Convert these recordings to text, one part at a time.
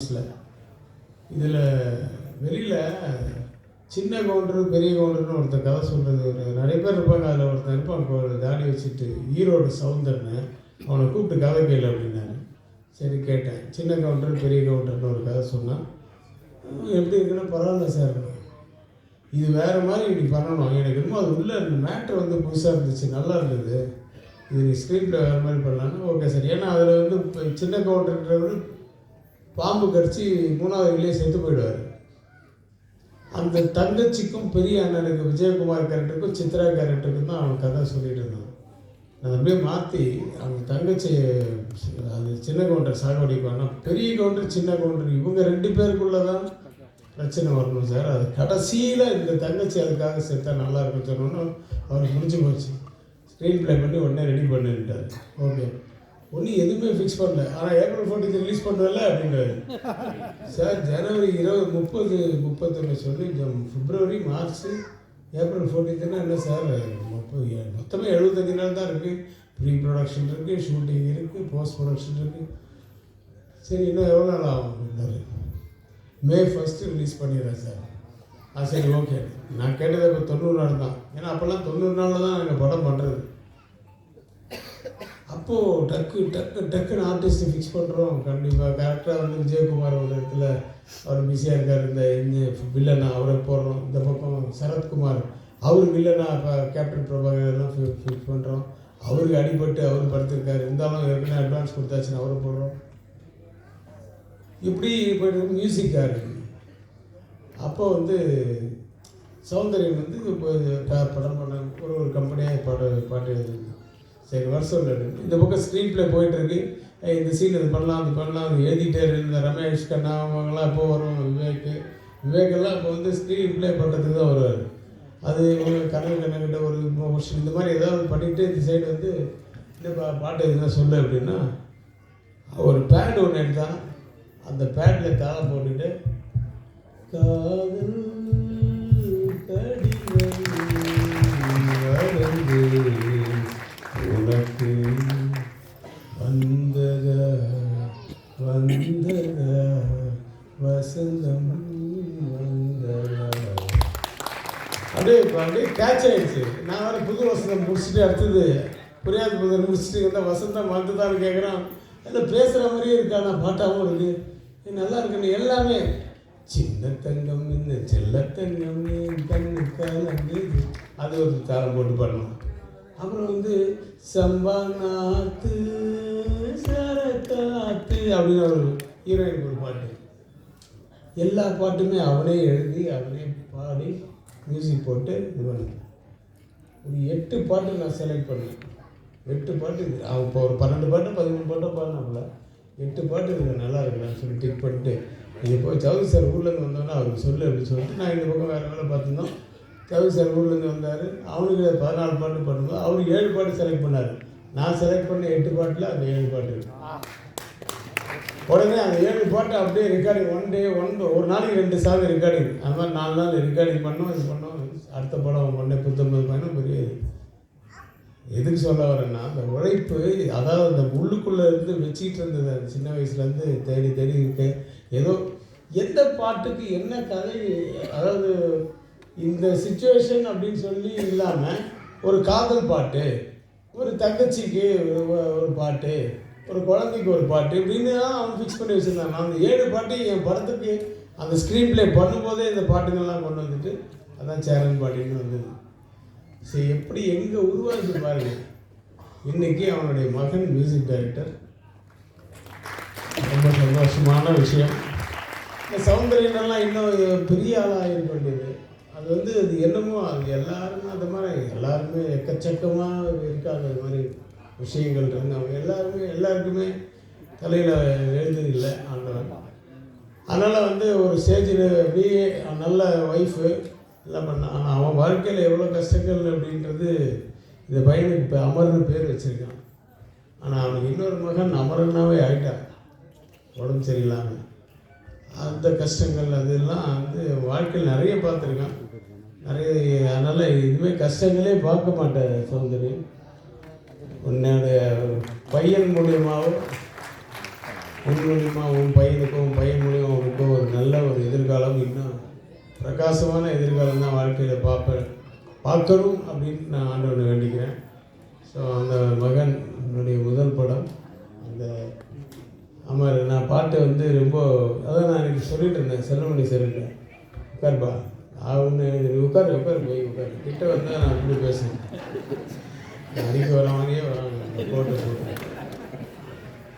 ஆஃபீஸில் இதில் வெளியில் சின்ன கவுண்டர் பெரிய கவுண்டர்னு ஒருத்தர் கதை சொல்கிறது ஒரு நிறைய பேர் இருப்பாங்க. அதில் ஒருத்தன் இருப்பான் இப்போ ஒரு தாடி வச்சுட்டு ஈரோடு சவுந்தர்னு அவனை கூப்பிட்டு கதை கேளு அப்படின்னாரு. சரி கேட்டேன். சின்ன கவுண்டர் பெரிய கவுண்டர்னு ஒரு கதை சொன்னான். எப்படி இருக்குன்னா பரவாயில்ல சார். இது வேறு மாதிரி இப்படி பண்ணணும். எனக்கு இன்னும் அது உள்ள மேட்ரு வந்து புதுசாக இருந்துச்சு. நல்லா இருந்தது. இது நீ ஸ்க்ரீனில் வேறு மாதிரி பண்ணலான்னு ஓகே சார். ஏன்னா அதில் வந்து இப்போ சின்ன கவுண்டர்ன்றவர் பாம்பு கடிச்சு மூணாவது வெளியே செத்து போயிடுவார். அந்த தங்கச்சிக்கும் பெரிய அண்ணனுக்கு விஜயகுமார் கேரக்டருக்கும் சித்ரா கேரக்டருக்கும் தான் அவன் கதை சொல்லிட்டு இருந்தான். அதை அப்படியே மாற்றி அவங்க தங்கச்சி அது சின்ன கவுண்டர் சாகடிப்பாங்க பெரிய கவுண்டர் சின்ன கவுண்டர் இவங்க ரெண்டு பேருக்குள்ள தான் பிரச்சனை வரணும் சார். அது கடைசியில் இந்த தங்கச்சி அதுக்காக செத்தா நல்லா இருக்கும் சொன்னோன்னு அவருக்கு முடிஞ்சு போச்சு. ஸ்க்ரீன் ப்ளே பண்ணி உடனே ரெடி பண்ணிட்டார். ஓகே ஒன்றும் எதுவுமே ஃபிக்ஸ் பண்ணல. ஆனால் ஏப்ரல் ஃபோர்டீன் ரிலீஸ் பண்ணுவல அப்படின்றாரு சார் ஜனவரி இருபது முப்பது முப்பத்தொன்று சொல்லி ஜம்- பிப்ரவரி மார்ச் ஏப்ரல் ஃபோர்டீன்த்துனா என்ன சார் முப்பது மொத்தமே எழுபத்தஞ்சு நாள் தான் இருக்குது ப்ரீ ப்ரொடக்ஷன் இருக்குது ஷூட்டிங் இருக்குது போஸ்ட் ப்ரொடக்ஷன் இருக்குது சரி இன்னும் எவ்வளோ நாள் ஆகும் அப்படின்னாரு. மே ஃபஸ்ட்டு ரிலீஸ் பண்ணிடுறேன் சார் ஆ சரி ஓகே நான் கேட்டது இப்போ தொண்ணூறு நாள் தான். ஏன்னா அப்போல்லாம் தொண்ணூறு நாளில் தான் நாங்கள் படம் பண்ணுறது அப்போது டக்கு டக்கு டக்குன்னு ஆர்டிஸ்ட்டு ஃபிக்ஸ் பண்ணுறோம் கண்டிப்பாக கரெக்டாக வந்து விஜயகுமார் ஒரு இடத்துல அவர் பிஸியாக இருக்கார். இந்த இந்த வில்லனா அவரை போடுறோம். இந்த பக்கம் சரத்குமார் அவர் வில்லனா இப்போ கேப்டன் பிரபாகர் எல்லாம் ஃபிக்ஸ் பண்ணுறோம் அவருக்கு அடிபட்டு அவர் படுத்திருக்காரு. இருந்தாலும் ஏற்கனவே அட்வான்ஸ் கொடுத்தாச்சுன்னு அவரை போடுறோம். இப்படி போய்ட்டு மியூசிக்காக இருக்குது அப்போ வந்து சௌந்தர்யம் வந்து இப்போ படம் பண்ண ஒரு ஒரு கம்பெனியாக பாட்டு பாட்டு எழுதுது சரி வர சொல்லு. இந்த பக்கம் ஸ்க்ரீன் ப்ளே போயிட்டுருக்கு. இந்த சீன் இது பண்ணலாம் அது பண்ணலாம் அது எழுதிட்டே இருந்த ரமேஷ் கண்ணா அவங்கெல்லாம் இப்போ வரும் விவேக் விவேக்கெல்லாம் இப்போ வந்து ஸ்க்ரீன் ப்ளே பண்ணுறதுக்கு தான் வருவார். அது ஒரு கனவு கண்ணங்கிட்ட ஒரு மோஷன் இந்த மாதிரி ஏதாவது பண்ணிவிட்டு இந்த சைடு வந்து இந்த பா பாட்டு எதுனா சொல்லு அப்படின்னா ஒரு பேண்ட் ஒன்று எடுத்தான் அந்த பேண்டில் தாளம் போட்டுட்டு காதல் வசந்தம் அப்படியே இப்போ அப்படியே கேட்ச் ஆகிடுச்சு நான் வேறு புது வசந்தம் முடிச்சுட்டு அடுத்தது புரியாத புதர் முடிச்சுட்டு இருந்தால் வசந்தம் வந்துதான்னு கேட்குறான் இல்லை பேசுகிற மாதிரியே இருக்கா? நான் பாட்டாகவும் இருக்கு. நல்லா இருக்குன்னு எல்லாமே. சின்ன தங்கம் இந்த செல்ல தங்கம் என் அது ஒரு தாளம் போட்டு பண்ணோம் அப்புறம் வந்து சம்பா நாத்து சரக்காத்து அப்படின்னு ஒரு ஹீரோயின் ஒரு பாட்டு. எல்லா பாட்டுமே அவனே எழுதி அவனே பாடி மியூசிக் போட்டு இது பண்ணேன் ஒரு எட்டு பாட்டு நான் செலக்ட் பண்ணேன். எட்டு பாட்டு இது அவன் இப்போ ஒரு பன்னெண்டு பாட்டு பதிமூணு பாட்டோ பாடினாப்புல. எட்டு பாட்டு இது நல்லா இருக்குன்னு சொல்லி டிக் பண்ணிட்டு. இது போய் சவுதி சார் ஊர்லேருந்து வந்தோன்னா அவருக்கு சொல்லு அப்படின்னு சொல்லிட்டு நான் இந்த பக்கம் வேறு வேலை பார்த்துருந்தோம். சவுதி சார் ஊர்லேருந்து வந்தார். அவனுக்கு பதினாலு பாட்டு பண்ணும்போது அவர் ஏழு பாட்டு செலக்ட் பண்ணார். நான் செலக்ட் பண்ண எட்டு பாட்டில் அந்த ஏழு பாட்டு இருக்கு. உடனே அந்த ஏழு பாட்டு அப்படியே ரெக்கார்டிங் ஒன் டே ஒன் ஒரு நாளைக்கு ரெண்டு சாங் ரெக்கார்டிங் அது மாதிரி நாலு நாள் ரெக்கார்டிங் பண்ணோம் இது பண்ணோம். அடுத்த படம் ஒன்றே புத்தம்பது பயணம் பெரிய எதுக்கு சொல்ல வரேன்னா அந்த உழைப்பு அதாவது அந்த உள்ளுக்குள்ளே இருந்து வச்சுக்கிட்டு இருந்தது அந்த சின்ன வயசுலேருந்து தேடி தேடி இருக்க. ஏதோ எந்த பாட்டுக்கு என்ன கதை அதாவது இந்த சுச்சுவேஷன் அப்படின்னு சொல்லி இல்லாமல் ஒரு காதல் பாட்டு ஒரு தங்கச்சிக்கு ஒரு- ஒரு பாட்டு ஒரு குழந்தைக்கு ஒரு பாட்டு. இப்படின்னு தான் அவன் ஃபிக்ஸ் பண்ணி வச்சுருந்தான். நான் அந்த ஏழு பாட்டு என் படத்துக்கு அந்த ஸ்க்ரீன் ப்ளே பண்ணும்போதே இந்த பாட்டுங்கள்லாம் கொண்டு வந்துட்டு அதான் சேரன் பாட்டின்னு வந்தது. சரி எப்படி எங்கே உருவாகுது பாருங்க. இன்னைக்கு அவனுடைய மகன் மியூசிக் டைரக்டர் ரொம்ப சந்தோஷமான விஷயம். இந்த சௌந்தர்யனெல்லாம் இன்னும் பெரிய ஆளாக இருக்க வேண்டியது. அது வந்து அது என்னமோ அது எல்லாருமே அந்த மாதிரி எல்லாருமே எக்கச்சக்கமாக இருக்காங்க அது மாதிரி. விஷயங்கள் இருந்து எல்லாருமே எல்லாருக்குமே தலையில் எழுதுதில்லை ஆண்டவன் அதனால் வந்து ஒரு ஸ்டேஜில் அப்படியே நல்ல ஒய்ஃபு எல்லாம் பண்ணான் ஆனால் அவன் வாழ்க்கையில் எவ்வளோ கஷ்டங்கள் அப்படின்றது இந்த பையனுக்கு இப்போ அமர்னு பேர் வச்சுருக்கான். ஆனால் அவனுக்கு இன்னொரு மகன் அமரனாகவே ஆகிட்டான் உடம்பு சரியில்லாமல் அந்த கஷ்டங்கள் அதெல்லாம் வந்து வாழ்க்கையில் நிறைய பார்த்துருக்கான். நிறைய அதனால் இதுவுமே கஷ்டங்களே பார்க்க மாட்டேன் சௌந்தரியம் உன்னுடைய பையன் மூலியமாகவும் உன் மூலியமாக உன் பையனுக்கும் உன் பையன் மூலியமாக உனக்கும் ஒரு நல்ல ஒரு எதிர்காலம் இன்னும் பிரகாசமான எதிர்காலம் தான் வாழ்க்கையில் பார்ப்பேன். பார்க்கணும் அப்படின்னு நான் ஆண்டவனை வேண்டிக்கிறேன். ஸோ அந்த மகன் என்னுடைய முதல் படம். அந்த ஆமாம் நான் பாட்டு வந்து ரொம்ப அதான் நான் இன்னைக்கு சொல்லிட்டு இருந்தேன் செல்லமணி சொல்லிட்டேன் உட்கார்ப்பா அவனு உட்காரு உட்காரு போய் உட்காரு. கிட்ட வந்தால் நான் அப்படி பேசுகிறேன் அடிக்க வர மாதிரியே வராங்க போட்டு போட்டு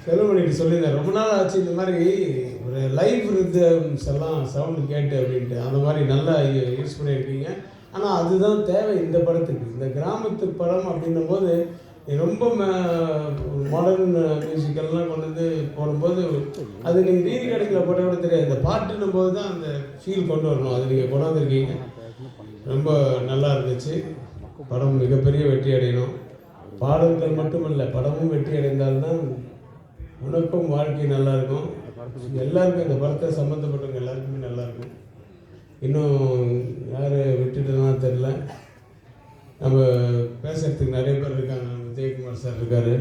செல்வமணிக்கு சொல்லியிருந்தேன். ரொம்ப நாள் ஆச்சு இந்த மாதிரி ஒரு லைவ் ரிதம்ஸ் எல்லாம் சவுண்டு கேட்டு அப்படின்ட்டு. அந்த மாதிரி நல்லா யூஸ் பண்ணியிருக்கீங்க. ஆனால் அதுதான் தேவை இந்த படத்துக்கு. இந்த கிராமத்து படம் அப்படின்னும் போது ரொம்ப மாடர்ன் மியூசிக்கெல்லாம் கொண்டு வந்து போடும்போது அது நீங்கள் நீதி கடைக்கில் போட்ட கூட தெரியாது. இந்த பாட்டுன்னும் போது தான் அந்த ஃபீல் கொண்டு வரணும். அது நீங்கள் கொண்டு வந்திருக்கீங்க ரொம்ப நல்லா இருந்துச்சு. படம் மிகப்பெரிய வெற்றி அடையணும். பாடல்கள் மட்டுமல்ல படமும் வெற்றி அடைந்தால்தான் உனக்கும் வாழ்க்கை நல்லா இருக்கும். எல்லாருக்கும் இந்த படத்தை சம்மந்தப்பட்டவங்க எல்லாருக்குமே நல்லா இருக்கும். இன்னும் யார் விட்டுட்டுலாம் தெரில நம்ம பேசுகிறதுக்கு நிறைய பேர் இருக்காங்க. விஜயகுமார் சார் இருக்கார்.